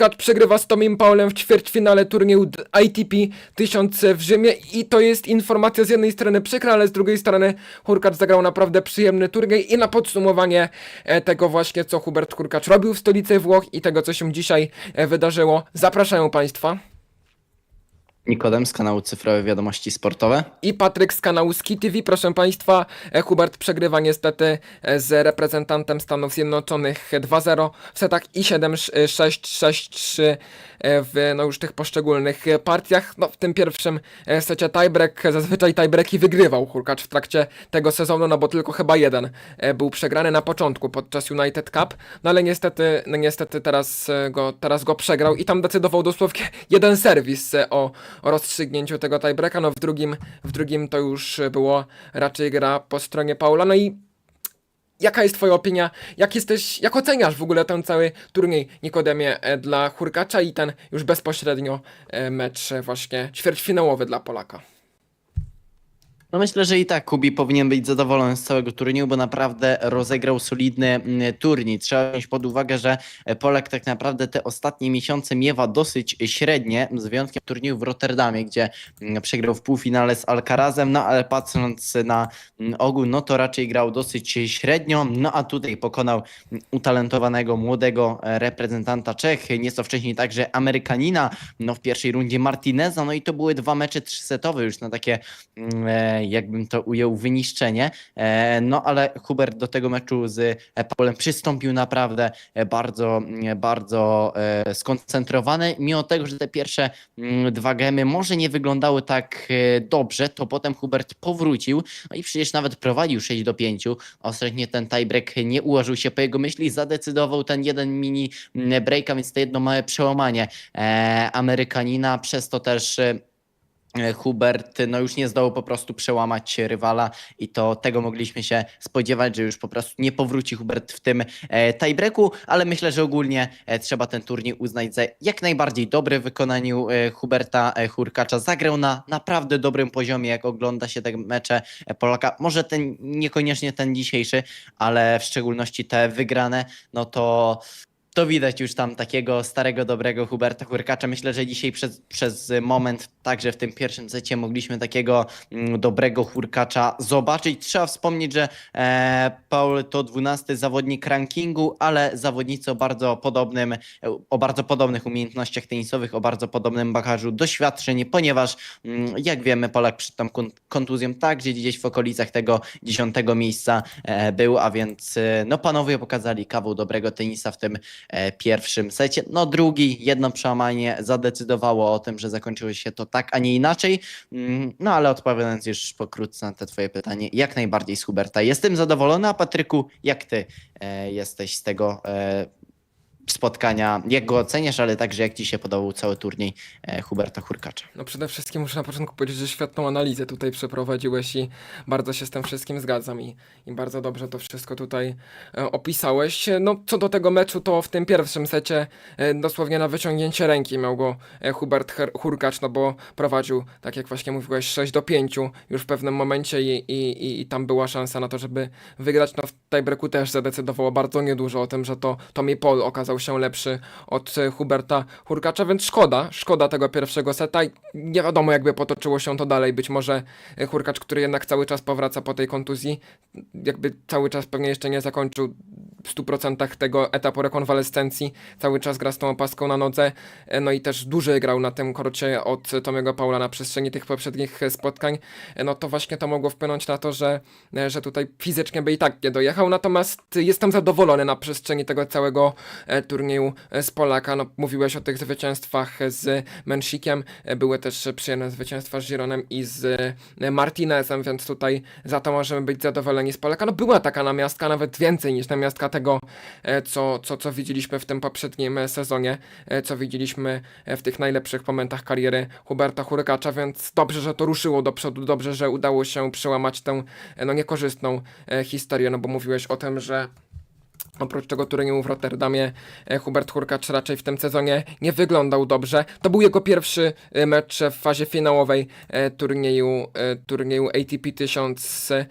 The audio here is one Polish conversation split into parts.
Hurkacz przegrywa z Tomim Paulem w ćwierćfinale turnieju ITP 1000 w Rzymie i to jest informacja z jednej strony przykra, ale z drugiej strony Hurkacz zagrał naprawdę przyjemny turniej i na podsumowanie e, tego właśnie, co Hubert Hurkacz robił w stolicy Włoch i tego, co się dzisiaj e, wydarzyło, zapraszają Państwa. Nikodem z kanału Cyfrowe Wiadomości Sportowe. I Patryk z kanału Ski TV, proszę Państwa, e, Hubert przegrywa niestety e, z reprezentantem Stanów Zjednoczonych 2-0 w setach i 7-6, 6-3 e, w no już tych poszczególnych partiach. No w tym pierwszym secie tiebreak, zazwyczaj tiebreaki wygrywał Hurkacz w trakcie tego sezonu, no bo tylko chyba jeden był przegrany na początku podczas United Cup, no ale niestety, no niestety teraz go, teraz go przegrał i tam decydował dosłownie jeden serwis o rozstrzygnięciu tego tiebreaka, no w drugim, w drugim to już było raczej gra po stronie Paula, no i jaka jest twoja opinia, jak jesteś, jak oceniasz w ogóle ten cały turniej Nikodemie e, dla Hurkacza i ten już bezpośrednio e, mecz e, właśnie ćwierćfinałowy dla Polaka? No myślę, że i tak Kubi powinien być zadowolony z całego turnieju, bo naprawdę rozegrał solidny mm, turniej. Trzeba wziąć pod uwagę, że Polak tak naprawdę te ostatnie miesiące miewa dosyć średnie, z wyjątkiem turnieju w Rotterdamie, gdzie mm, przegrał w półfinale z Alcarazem, no ale patrząc na mm, ogół, no to raczej grał dosyć średnio, no a tutaj pokonał utalentowanego młodego e, reprezentanta Czech, nieco wcześniej także Amerykanina, no w pierwszej rundzie Martineza, no i to były dwa mecze trzysetowe już na takie e, jakbym to ujął, wyniszczenie. E, No ale Hubert do tego meczu z e, Paulem przystąpił naprawdę e, bardzo, bardzo skoncentrowany. Mimo tego, że te pierwsze mm, dwa gemy może nie wyglądały tak dobrze, to potem Hubert powrócił. No i przecież nawet prowadził 6 do 5. Ostatnio ten tiebreak nie ułożył się po jego myśli, zadecydował ten jeden mini mm, break, a więc to jedno małe przełamanie Amerykanina, przez to też Hubert no już nie zdołał po prostu przełamać rywala i to tego mogliśmy się spodziewać, że już po prostu nie powróci Hubert w tym e, tiebreaku, ale myślę, że ogólnie e, trzeba ten turniej uznać za jak najbardziej dobry w wykonaniu e, Huberta e, Hurkacza. Zagrał na naprawdę dobrym poziomie, jak ogląda się te mecze e, Polaka. Może ten niekoniecznie ten dzisiejszy, ale w szczególności te wygrane, no to to widać już tam takiego starego, dobrego Huberta Hurkacza. Myślę, że dzisiaj przez, przez moment, także w tym pierwszym secie, mogliśmy takiego mm, dobrego Hurkacza zobaczyć. Trzeba wspomnieć, że e, Paul to 12 zawodnik rankingu, ale zawodnicy o bardzo podobnym, o bardzo podobnych umiejętnościach tenisowych, o bardzo podobnym bagażu doświadczeń, ponieważ mm, jak wiemy, Polak przed tą kon- kontuzją także gdzieś w okolicach tego dziesiątego miejsca e, był, a więc e, no panowie pokazali kawał dobrego tenisa w tym pierwszym secie. No drugi, jedno przełamanie zadecydowało o tym, że zakończyło się to tak, a nie inaczej. Mm, No ale odpowiadając już pokrótce na te twoje pytanie, jak najbardziej z Huberta jestem zadowolony, a Patryku, jak ty e, jesteś z tego e, spotkania, jak go oceniasz, ale także jak ci się podobał cały turniej e, Huberta Hurkacza? No przede wszystkim muszę na początku powiedzieć, że świetną analizę tutaj przeprowadziłeś i bardzo się z tym wszystkim zgadzam i, i bardzo dobrze to wszystko tutaj e, opisałeś. No co do tego meczu, to w tym pierwszym secie e, dosłownie na wyciągnięcie ręki miał go Hubert Hurkacz, no bo prowadził, tak jak właśnie mówiłeś, 6 do 5 już w pewnym momencie i, i, i, i tam była szansa na to, żeby wygrać. No w tiebreaku też zadecydowało bardzo niedużo o tym, że to Tommy Paul okazał się lepszy od e, Huberta Hurkacza, więc szkoda, szkoda tego pierwszego seta i nie wiadomo jakby potoczyło się to dalej. Być może e, Hurkacz, który jednak cały czas powraca po tej kontuzji, jakby cały czas pewnie jeszcze nie zakończył w 100% tego etapu rekonwalescencji, cały czas gra z tą opaską na nodze, e, no i też dłużej grał na tym korcie od Tomiego Paula na przestrzeni tych poprzednich spotkań, e, no to właśnie to mogło wpłynąć na to, że, e, że tutaj fizycznie by i tak nie dojechał, natomiast jestem zadowolony na przestrzeni tego całego turnieju z Polaka, no mówiłeś o tych zwycięstwach z Męsikiem, e, były też przyjemne zwycięstwa z Gironem i z Martinezem, więc tutaj za to możemy być zadowoleni z Polaka. No była taka namiastka, nawet więcej niż namiastka tego, e, co, co, co widzieliśmy w tym poprzednim e, sezonie, e, co widzieliśmy w tych najlepszych momentach kariery Huberta Hurkacza, więc dobrze, że to ruszyło do przodu, dobrze, że udało się przełamać tę no, niekorzystną historię, no bo mówiłeś o tym, że Oprócz tego turnieju w Rotterdamie Hubert Hurkacz raczej w tym sezonie nie wyglądał dobrze. To był jego pierwszy mecz w fazie finałowej turnieju, turnieju ATP 1000 e, e,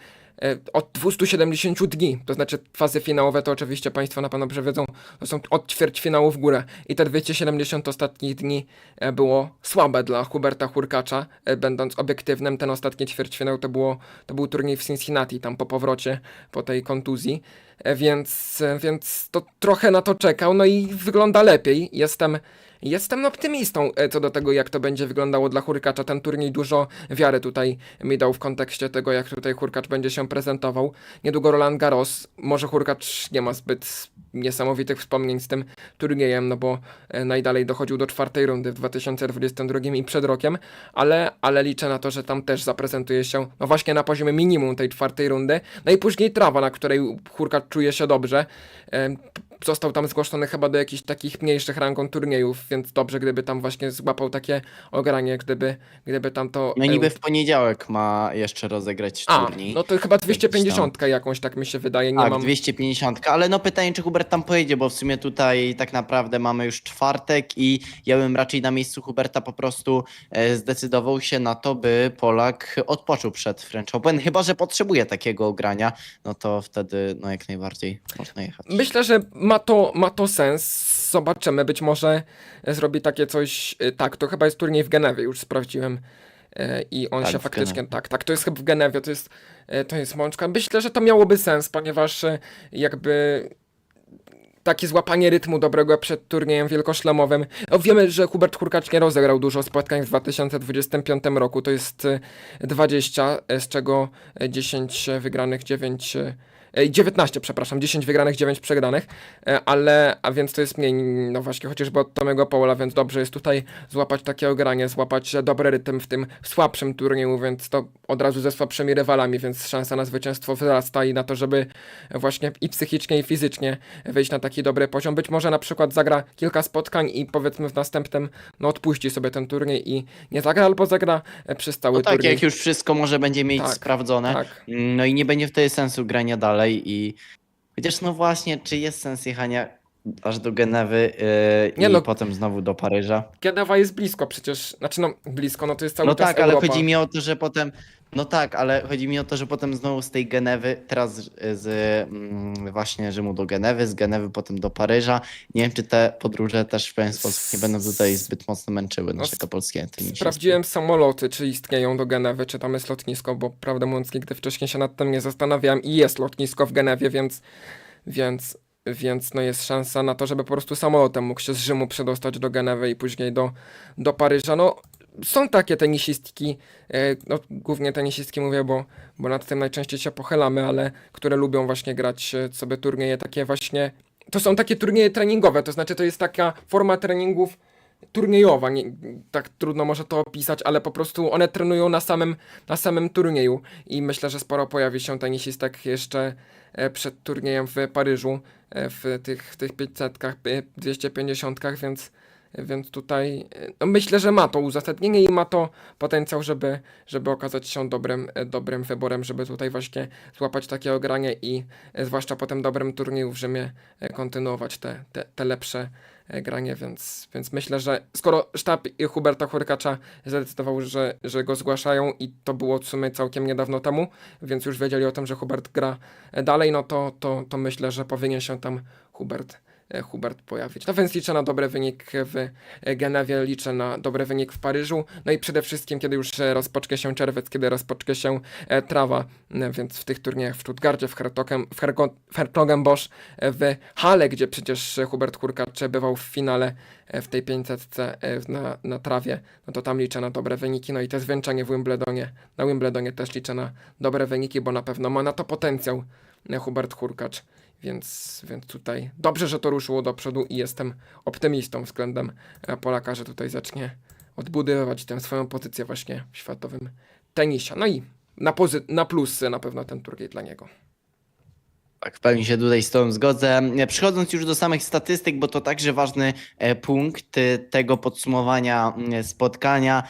od 270 dni, to znaczy fazy finałowe to oczywiście Państwo na pewno przewiedzą, to są od ćwierćfinału w górę. I te 270 ostatnich dni e, było słabe dla Huberta Hurkacza, e, będąc obiektywnym, ten ostatni ćwierćfinał to, było, to był turniej w Cincinnati, tam po powrocie, po tej kontuzji, e, więc, e, więc to trochę na to czekał, no i wygląda lepiej, jestem... Jestem optymistą e, co do tego, jak to będzie wyglądało dla Hurkacza. Ten turniej dużo wiary tutaj mi dał w kontekście tego, jak tutaj Hurkacz będzie się prezentował. Niedługo Roland Garros. Może Hurkacz nie ma zbyt niesamowitych wspomnień z tym turniejem, no bo e, najdalej dochodził do czwartej rundy w 2022 i przed rokiem, ale, ale liczę na to, że tam też zaprezentuje się, no właśnie na poziomie minimum tej czwartej rundy. No i później trawa, na której Hurkacz czuje się dobrze. Został tam zgłoszony chyba do jakichś takich mniejszych rangą turniejów, więc dobrze, gdyby tam właśnie złapał takie ogranie, gdyby, gdyby tam to... No e, niby w poniedziałek ma jeszcze rozegrać A, turniej. no to chyba 250 jakąś, tak mi się wydaje, nie tak, mam... 250, ale no pytanie, czy Hubert tam pojedzie, bo w sumie tutaj tak naprawdę mamy już czwartek i ja bym raczej na miejscu Huberta po prostu e, zdecydował się na to, by Polak odpoczął przed French Open, chyba, że potrzebuje takiego ogrania, no to wtedy no jak najbardziej można jechać. Myślę, że ma to, ma to sens. Zobaczymy. Być może zrobi takie coś. y, Tak, to chyba jest turniej w Genewie, już sprawdziłem. Y, I on Tak, się faktycznie. Tak, tak, to jest chyba w Genewie, to jest, y, to jest mączka. Myślę, że to miałoby sens, ponieważ jakby. Takie złapanie rytmu dobrego przed turniejem wielkoszlemowym. No, wiemy, że Hubert Hurkacz nie rozegrał dużo spotkań w 2025 roku. To jest y, 20, y, z czego y, 10 wygranych, 9. y, e, 19, przepraszam, 10 wygranych, 9 przegranych, e, ale, a więc to jest mniej, no właśnie, chociażby od Tomego Paula, więc dobrze jest tutaj złapać takie ogranie, złapać dobry rytm w tym słabszym turnieju, więc to od razu ze słabszymi rywalami, więc szansa na zwycięstwo wzrasta i na to, żeby właśnie i psychicznie, i fizycznie wyjść na taki dobry poziom. Być może na przykład zagra kilka spotkań i powiedzmy w następnym, no odpuści sobie ten turniej i nie zagra, albo zagra e, przez cały No tak, turniej. jak już wszystko może będzie mieć Tak, sprawdzone, Tak. no i nie będzie wtedy sensu grania dalej i chociaż no właśnie, czy jest sens jechania aż do Genewy yy, Nie i no. potem znowu do Paryża? Genewa jest blisko przecież, znaczy no blisko, no to jest cały No czas tak, ale Europa. chodzi mi o to, że potem. No tak, ale chodzi mi o to, że potem znowu z tej Genewy, teraz z, z mm, właśnie Rzymu do Genewy, z Genewy potem do Paryża. Nie wiem, czy te podróże też w pewien sposób nie będą tutaj zbyt mocno męczyły No, naszego polskiego tenisisty. Sprawdziłem samoloty, czy istnieją do Genewy, czy tam jest lotnisko, bo prawdę mówiąc, nigdy wcześniej się nad tym nie zastanawiałem i jest lotnisko w Genewie, więc, więc, więc no jest szansa na to, żeby po prostu samolotem mógł się z Rzymu przedostać do Genewy i później do, do Paryża. No, są takie tenisistki, e, no głównie tenisistki mówię, bo, bo nad tym najczęściej się pochylamy, ale które lubią właśnie grać e, sobie turnieje takie właśnie, to są takie turnieje treningowe, to znaczy to jest taka forma treningów turniejowa, nie, tak trudno może to opisać, ale po prostu one trenują na samym, na samym turnieju i myślę, że sporo pojawi się tenisistek jeszcze e, przed turniejem w Paryżu, e, w tych, w tych 500, 250, więc, więc tutaj e, no myślę, że ma to uzasadnienie i ma to potencjał, żeby, żeby okazać się dobrym, dobrym wyborem, żeby tutaj właśnie złapać takie ogranie i zwłaszcza po tym dobrym turnieju w Rzymie kontynuować te, te, te lepsze granie, więc, więc myślę, że skoro sztab Huberta Hurkacza zdecydował, że, że go zgłaszają i to było w sumie całkiem niedawno temu, więc już wiedzieli o tym, że Hubert gra e, dalej, no to, to, to myślę, że powinien się tam Hubert e, Hubert pojawić. No więc liczę na dobry wynik w e, Genewie, liczę na dobry wynik w Paryżu, no i przede wszystkim, kiedy już e, rozpocznie się czerwiec, kiedy rozpocznie się e, trawa, e, więc w tych turniejach w Stuttgarcie, w Hertogen, w Hergo- w e, w Hale, gdzie przecież e, Hubert Hurkacz bywał w finale e, w tej 500 e, na, na trawie, no to tam liczę na dobre wyniki, no i te zwieńczenie w Wimbledonie, na Wimbledonie też liczę na dobre wyniki, bo na pewno ma na to potencjał e, Hubert Hurkacz. Więc, więc tutaj dobrze, że to ruszyło do przodu i jestem optymistą względem e, Polaka, że tutaj zacznie odbudowywać tę swoją pozycję właśnie w światowym tenisie. No i na, pozy- na na pewno ten turniej dla niego. Tak, w pełni się tutaj z Tobą zgodzę. E, Przechodząc już do samych statystyk, bo to także ważny e, punkt tego podsumowania spotkania.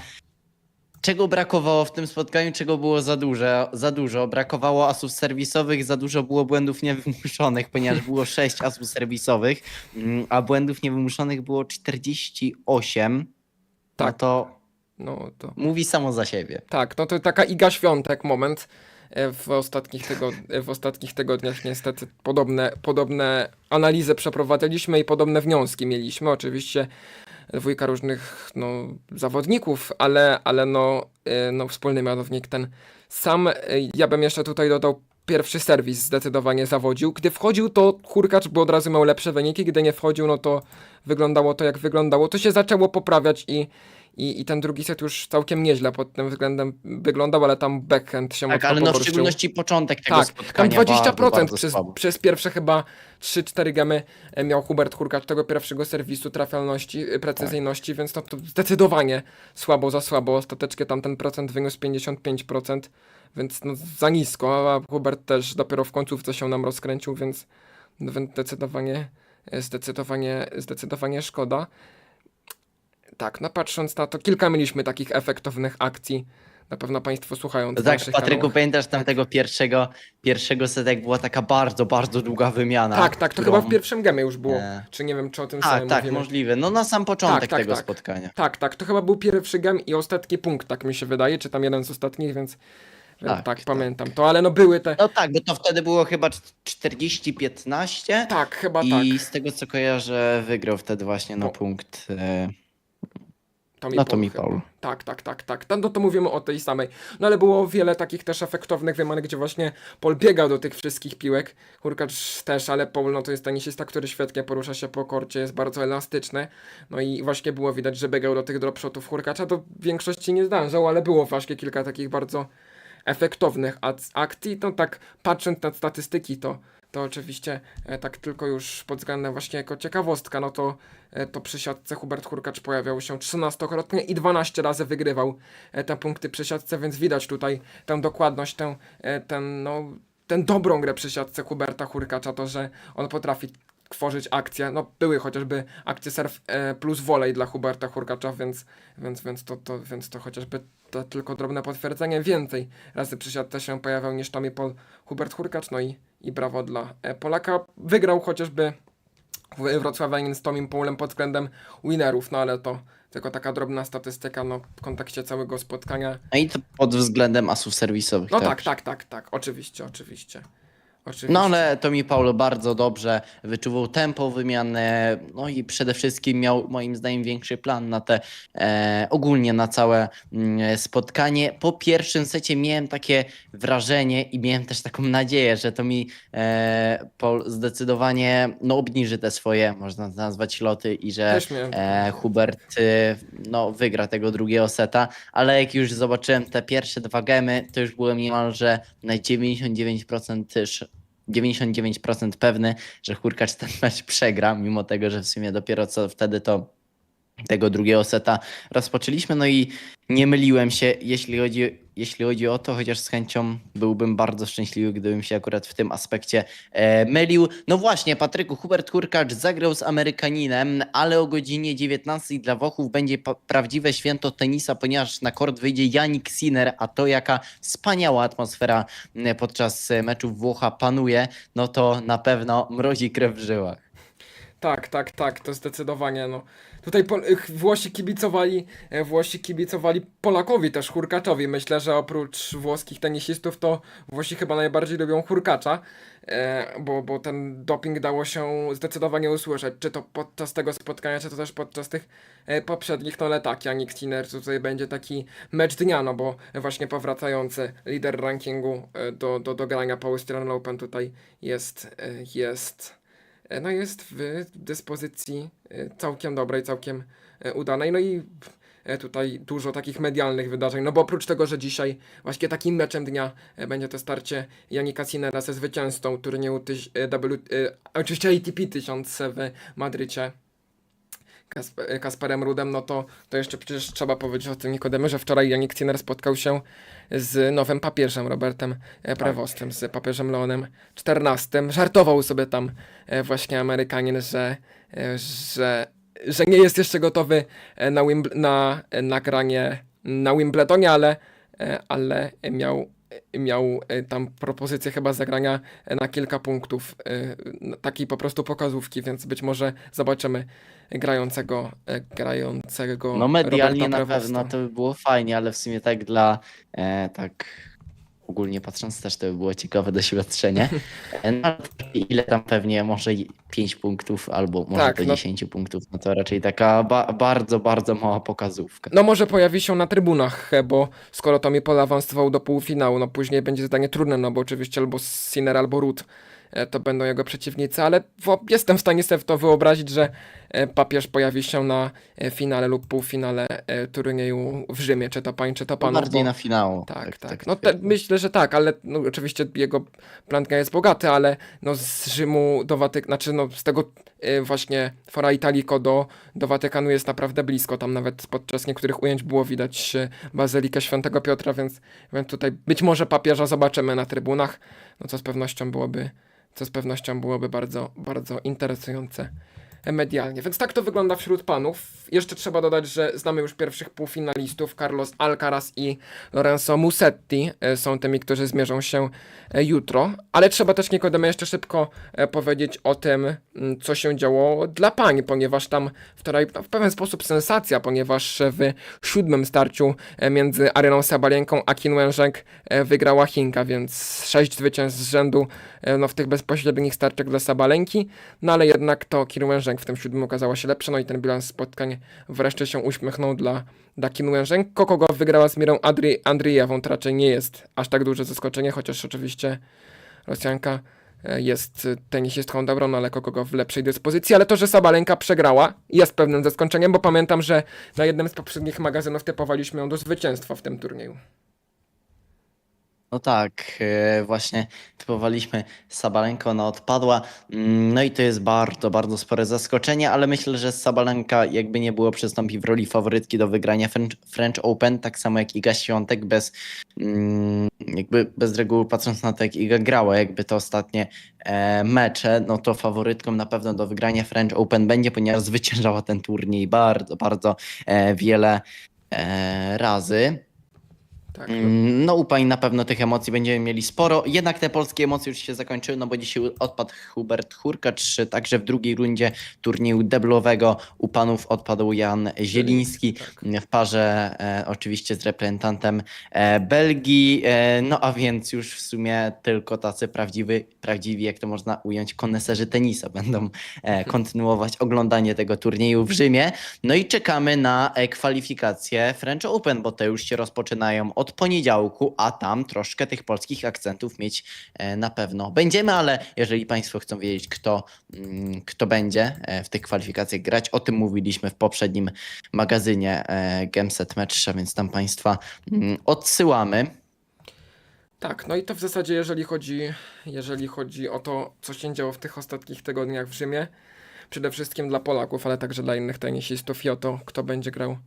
Czego brakowało w tym spotkaniu, czego było za dużo? Za dużo. Brakowało asów serwisowych, za dużo było błędów niewymuszonych, ponieważ było 6 asów serwisowych, mm, a błędów niewymuszonych było 48. No Tak. to No to mówi samo za siebie. tak, no to taka Iga Świątek moment. e, w ostatnich, tygod w ostatnich tygodniach niestety podobne, podobne analizy przeprowadzaliśmy i podobne wnioski mieliśmy. Oczywiście dwójka różnych no, zawodników, ale, ale no, e, no, wspólny mianownik ten sam. E, Ja bym jeszcze tutaj dodał pierwszy serwis zdecydowanie zawodził. Gdy wchodził, to Hurkacz by od razu miał lepsze wyniki, gdy nie wchodził, no to wyglądało to jak wyglądało. To się zaczęło poprawiać i, i, i ten drugi set już całkiem nieźle pod tym względem wyglądał, ale tam backhand się Tak, mocno ale no w szczególności początek tego Tak, tam spotkania 20% bardzo, bardzo przez, słabo. przez pierwsze chyba 3-4 gemy e, miał Hubert Hurkacz tego pierwszego serwisu, trafialności, e, precyzyjności, więc no to zdecydowanie słabo za słabo. Ostatecznie tam ten procent wyniósł 55%, więc no za nisko, a Hubert też dopiero w końcówce się nam rozkręcił, więc, no więc zdecydowanie, e, zdecydowanie, zdecydowanie szkoda. Tak, no patrząc na to, kilka mieliśmy takich efektownych akcji. Na pewno Państwo słuchając No tak, Patryku, kanałach. pamiętasz tamtego pierwszego, pierwszego seta, jak była taka bardzo, bardzo długa wymiana. Tak, tak, to którą- chyba w pierwszym gemie już było. E, Czy nie wiem, czy o tym Tak, samym tak, mówimy. możliwe. No na sam początek Tak, tak, tego tak. spotkania. Tak, tak, to chyba był pierwszy gem i ostatni punkt, tak mi się wydaje, czy tam jeden z ostatnich, więc Tak, tak, tak. pamiętam to, ale no były te... No tak, bo to wtedy było chyba 40-15 Tak, chyba i tak. z tego co kojarzę wygrał wtedy właśnie na Bo- punkt e, Tommy no Paul to mi chyba. Paul. Tak, tak, tak, tak. No to mówimy o tej samej. No ale było wiele takich też efektownych wymian, gdzie właśnie Paul biegał do tych wszystkich piłek. Hurkacz też, ale Paul no to jest tenisista, który świetnie porusza się po korcie, jest bardzo elastyczny. No i właśnie było widać, że biegał do tych dropshotów Hurkacza. To w większości nie zdążał, ale było właśnie kilka takich bardzo efektownych akcji. To tak patrząc na statystyki, to, to oczywiście e, tak tylko już pod względem właśnie jako ciekawostka, no to, e, to przy siatce Hubert Hurkacz pojawiał się 13-krotnie i 12 razy wygrywał e, te punkty przy siatce, więc widać tutaj tę dokładność, tę, ten, no, tę dobrą grę przy siatce Huberta Hurkacza, to, że on potrafi tworzyć akcje, no były chociażby akcje surf plus volley dla Huberta Hurkacza, więc, więc, więc, to, to, więc to chociażby to tylko drobne potwierdzenie, więcej razy przy siatce się pojawiał niż Tommy Paul Hubert Hurkacz, no i, i brawo dla e, Polaka. Wygrał chociażby w- Wrocławianin z Tomim Paulem pod względem winerów, no ale to tylko taka drobna statystyka, no w kontekście całego spotkania. No i to pod względem asów serwisowych. No też. tak, tak, tak, tak, oczywiście, oczywiście. Oczywiście. No ale to mi Paulo bardzo dobrze wyczuwał tempo wymiany, no i przede wszystkim miał moim zdaniem większy plan na te e, ogólnie na całe mm, spotkanie. Po pierwszym secie miałem takie wrażenie i miałem też taką nadzieję, że to mi e, Paul zdecydowanie no, obniży te swoje, można to nazwać loty i że Też miałem. e, Hubert e, no, wygra tego drugiego seta, ale jak już zobaczyłem te pierwsze dwa gemy, to już byłem niemalże na 99% też 99% pewny, że Hurkacz ten mecz przegra, mimo tego, że w sumie dopiero co wtedy to tego drugiego seta rozpoczęliśmy, no i nie myliłem się, jeśli chodzi, jeśli chodzi o to, chociaż z chęcią byłbym bardzo szczęśliwy, gdybym się akurat w tym aspekcie e, mylił. No właśnie, Patryku, Hubert Hurkacz zagrał z Amerykaninem, ale o godzinie 19 dla Włochów będzie prawdziwe święto tenisa, ponieważ na kort wyjdzie Janik Sinner, a to jaka wspaniała atmosfera m, podczas e, meczów Włocha panuje, no to na pewno mrozi krew w żyłach. Tak, tak, tak, to zdecydowanie, no. Tutaj ch- Włosi kibicowali, e, Włosi kibicowali Polakowi też, Hurkaczowi. Myślę, że oprócz włoskich tenisistów, to Włosi chyba najbardziej lubią Hurkacza, e, bo, bo ten doping dało się zdecydowanie usłyszeć, czy to podczas tego spotkania, czy to też podczas tych e, poprzednich, no ale tak, Janik Sinner tutaj będzie taki mecz dnia, no bo właśnie powracający lider rankingu do, do, do grania po Australian Open tutaj jest, jest no jest w dyspozycji e, całkiem dobrej, całkiem e, udanej. No i e, tutaj dużo takich medialnych wydarzeń, no bo oprócz tego, że dzisiaj właśnie takim meczem dnia e, będzie to starcie Janika Sinera ze zwycięzcą turnieju tyś, e, w, e, oczywiście ATP 1000 w Madrycie. Kasp- Kasperem Rudem, no to, to jeszcze przecież trzeba powiedzieć o tym Nikodemie, że wczoraj Janik Sinner spotkał się z nowym papieżem Robertem e, Prewostem, z papieżem Leonem XIV. Żartował sobie tam e, właśnie Amerykanin, że, e, że, że nie jest jeszcze gotowy na, Wimbl- na nagranie na Wimbledonie, ale, ale miał, miał e, tam propozycję chyba zagrania e, na kilka punktów, e, takiej po prostu pokazówki, więc być może zobaczymy grającego, e, grającego No medialnie Roberta na pewno to by było fajnie, ale w sumie tak dla e, tak ogólnie patrząc też to by było ciekawe doświadczenie. No, ile tam pewnie może 5 punktów albo może Tak, do no. 10 punktów, no to raczej taka ba bardzo, bardzo mała pokazówka. No może pojawi się na trybunach, bo skoro Tommy Paul awansował do półfinału, no później będzie zadanie trudne, no bo oczywiście albo Sinner, albo Ruth to będą jego przeciwnicy, ale jestem w stanie sobie to wyobrazić, że e, papież pojawi się na e, finale lub półfinale e, turnieju w Rzymie, czy to pań, czy to No, panów. bardziej bo- na finału. Tak, tak. No te, myślę, że tak, ale no, oczywiście jego plan jest bogaty, ale no z Rzymu do Watykanu, znaczy no z tego właśnie Fora Italico do, do Watykanu jest naprawdę blisko. Tam nawet podczas niektórych ujęć było widać Bazylikę Świętego Piotra, więc, więc tutaj być może papieża zobaczymy na trybunach, no co z pewnością byłoby, co z pewnością byłoby bardzo, bardzo interesujące medialnie. Więc tak to wygląda wśród panów. Jeszcze trzeba dodać, że znamy już pierwszych półfinalistów. Carlos Alcaraz i Lorenzo Musetti e, są tymi, którzy zmierzą się e, jutro. Ale trzeba też Nikodemy jeszcze szybko e, powiedzieć o tym, m, co się działo dla pań, ponieważ tam wczoraj no, w pewien sposób sensacja, ponieważ w siódmym starciu między Areną Sabalenką a Kim Wężek e, wygrała Chinka, więc sześć zwycięstw z rzędu no, w tych bezpośrednich starciach dla Sabalenki, no ale jednak to Wężek w tym siódmym okazała się lepsza, no i ten bilans spotkań wreszcie się uśmiechnął dla, Kim Wężek. Kokogo wygrała z Mirą Adri, Andrijewą, to raczej nie jest aż tak duże zaskoczenie, chociaż oczywiście Rosjanka e, jest tenisistką dobrą, ale Kokogo w lepszej dyspozycji, ale to, że Sabalenka przegrała jest pewnym zaskoczeniem, bo pamiętam, że na jednym z poprzednich magazynów typowaliśmy ją do zwycięstwa w tym turnieju. No tak, e, właśnie typowaliśmy Sabalenko, ona odpadła. Mm, No i to jest bardzo, bardzo spore zaskoczenie, ale myślę, że Sabalenka jakby nie było przystąpi w roli faworytki do wygrania French, French Open, tak samo jak Iga Świątek, bez mm, jakby bez reguły patrząc na to, jak Iga grała, jakby te ostatnie e, mecze, no to faworytką na pewno do wygrania French Open będzie, ponieważ zwyciężała ten turniej bardzo, bardzo e, wiele razy. Tak, Mm, No u pań na pewno tych emocji będziemy mieli sporo, jednak te polskie emocje już się zakończyły, no bo dzisiaj odpadł Hubert Hurkacz, także w drugiej rundzie turnieju deblowego u panów odpadł Jan Zieliński tak. w parze e, oczywiście z reprezentantem e, Belgii, e, no a więc już w sumie tylko tacy prawdziwi, prawdziwi jak to można ująć, koneserzy tenisa będą e, kontynuować oglądanie tego turnieju w Rzymie. No i czekamy na e, kwalifikacje French Open, bo te już się rozpoczynają od poniedziałku, a tam troszkę tych polskich akcentów mieć e, na pewno będziemy, ale jeżeli Państwo chcą wiedzieć, kto, mm, kto będzie e, w tych kwalifikacjach grać, o tym mówiliśmy w poprzednim magazynie e, Gameset Matcha, więc tam Państwa mm, odsyłamy. Tak, no i to w zasadzie jeżeli chodzi, jeżeli chodzi o to, co się działo w tych ostatnich tygodniach w Rzymie, przede wszystkim dla Polaków, ale także dla innych tenisistów i o to, kto będzie grał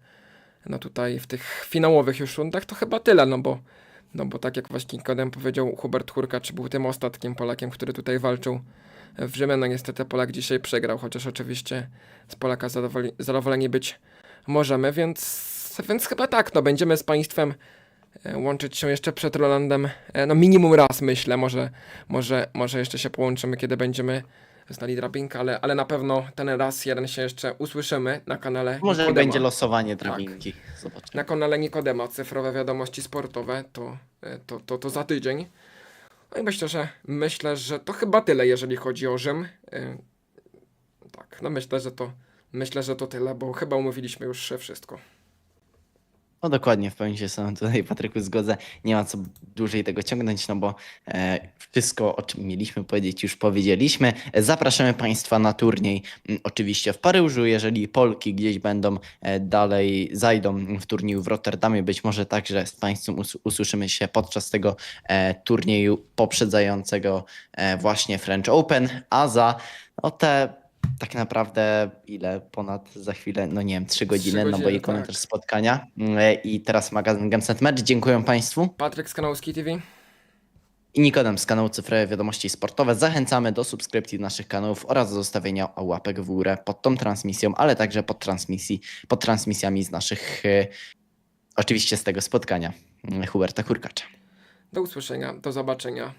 no tutaj w tych finałowych już rundach, to chyba tyle, no bo, no bo tak jak właśnie Kodem powiedział, Hubert Hurkacz był tym ostatnim Polakiem, który tutaj walczył w Rzymie, no niestety Polak dzisiaj przegrał, chociaż oczywiście z Polaka zadowoli, zadowoleni być możemy, więc, więc chyba tak, no będziemy z Państwem e, łączyć się jeszcze przed Rolandem, e, no minimum raz myślę, może, może, może jeszcze się połączymy, kiedy będziemy znali drabinkę, ale, ale na pewno ten raz jeden się jeszcze usłyszymy na kanale Może Nikodema. będzie losowanie drabinki. Zobaczymy. Na kanale Nikodema cyfrowe wiadomości sportowe to, e, to, to, to za tydzień. No i myślę, że myślę, że to chyba tyle, jeżeli chodzi o Rzym. E, Tak, no myślę, że to myślę, że to tyle, bo chyba umówiliśmy już wszystko. No dokładnie, w pełni się z tutaj Patryku zgodzę. Nie ma co dłużej tego ciągnąć, no bo e, wszystko, o czym mieliśmy powiedzieć, już powiedzieliśmy. Zapraszamy Państwa na turniej, m, oczywiście w Paryżu. Jeżeli Polki gdzieś będą e, dalej, zajdą w turnieju w Rotterdamie, być może także z Państwem us- usłyszymy się podczas tego e, turnieju poprzedzającego e, właśnie French Open, a za no, te tak naprawdę ile ponad za chwilę, no nie wiem, trzy godziny, no bo godziny, i komentarz tak. spotkania Mm, i teraz magazyn Gamesnet Match. Dziękuję Państwu Patryk z kanału Ski TV. i Nikodem z kanału Cyfrowe Wiadomości Sportowe. Zachęcamy do subskrypcji naszych kanałów oraz do zostawienia łapek w górę pod tą transmisją, ale także pod, transmisji, pod transmisjami z naszych, e, oczywiście z tego spotkania mm, Huberta Kurkacza. Do usłyszenia, do zobaczenia.